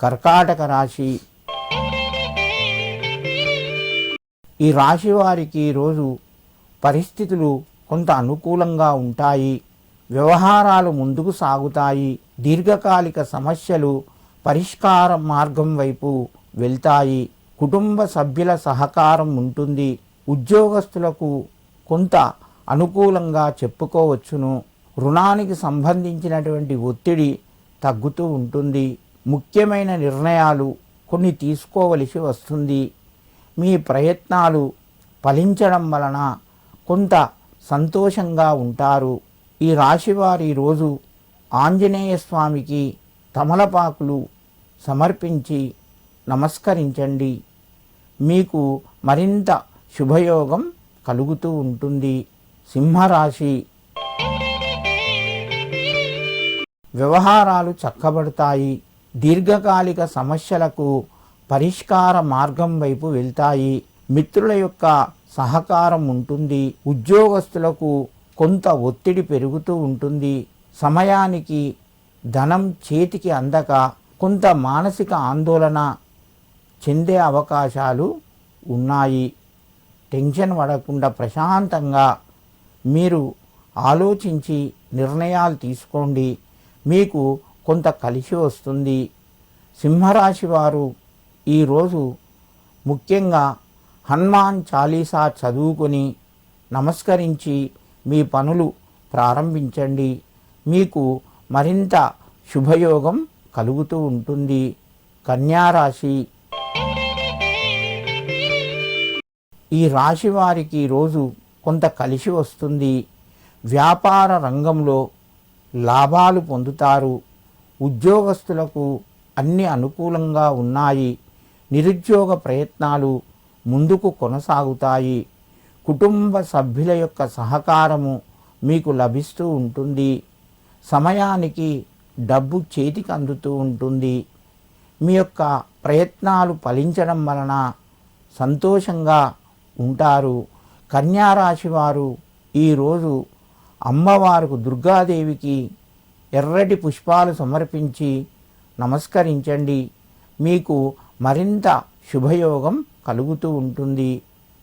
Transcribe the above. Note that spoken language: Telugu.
కర్కాటక రాశి. ఈ రాశి వారికి ఈరోజు పరిస్థితులు కొంత అనుకూలంగా ఉంటాయి. వ్యవహారాలు ముందుకు సాగుతాయి. దీర్ఘకాలిక సమస్యలు పరిష్కార మార్గం వైపు వెళ్తాయి. కుటుంబ సభ్యుల సహకారం ఉంటుంది. ఉద్యోగస్తులకు కొంత అనుకూలంగా చెప్పుకోవచ్చును. రుణానికి సంబంధించినటువంటి ఒత్తిడి తగ్గుతూ ఉంటుంది. ముఖ్యమైన నిర్ణయాలు కొన్ని తీసుకోవలసి వస్తుంది. మీ ప్రయత్నాలు ఫలించడం వలన కొంత సంతోషంగా ఉంటారు. ఈ రాశివారు ఈరోజు ఆంజనేయ స్వామికి తమలపాకులు సమర్పించి నమస్కరించండి. మీకు మరింత శుభయోగం కలుగుతూ ఉంటుంది. సింహరాశి. వ్యవహారాలు చక్కబడతాయి. దీర్ఘకాలిక సమస్యలకు పరిష్కార మార్గం వైపు వెళ్తాయి. మిత్రుల యొక్క సహకారం ఉంటుంది. ఉద్యోగస్తులకు కొంత ఒత్తిడి పెరుగుతూ ఉంటుంది. సమయానికి ధనం చేతికి అందక కొంత మానసిక ఆందోళన చెందే అవకాశాలు ఉన్నాయి. టెన్షన్ పడకుండా ప్రశాంతంగా మీరు ఆలోచించి నిర్ణయాలు తీసుకోండి. మీకు కొంత కలిసి వస్తుంది. సింహరాశి వారు ఈరోజు ముఖ్యంగా హనుమాన్ చాలీసా చదువుకొని నమస్కరించి మీ పనులు ప్రారంభించండి. మీకు మరింత శుభయోగం కలుగుతూ ఉంటుంది. కన్యారాశి ఈ రాశి వారికి రోజు కొంత కలిసి వస్తుంది. వ్యాపార రంగంలో లాభాలు పొందుతారు. ఉద్యోగస్తులకు అన్ని అనుకూలంగా ఉన్నాయి. నిరుద్యోగ ప్రయత్నాలు ముందుకు కొనసాగుతాయి. కుటుంబ సభ్యుల యొక్క సహకారము మీకు లభిస్తూ ఉంటుంది. సమయానికి డబ్బు చేతికి అందుతూ ఉంటుంది. మీ యొక్క ప్రయత్నాలు ఫలించడం వలన సంతోషంగా ఉంటారు. కన్యారాశి వారు ఈరోజు అమ్మవారికి దుర్గాదేవికి ఎర్రటి పుష్పాలు సమర్పించి నమస్కరించండి. మీకు మరింత శుభయోగం కలుగుతూ ఉంటుంది.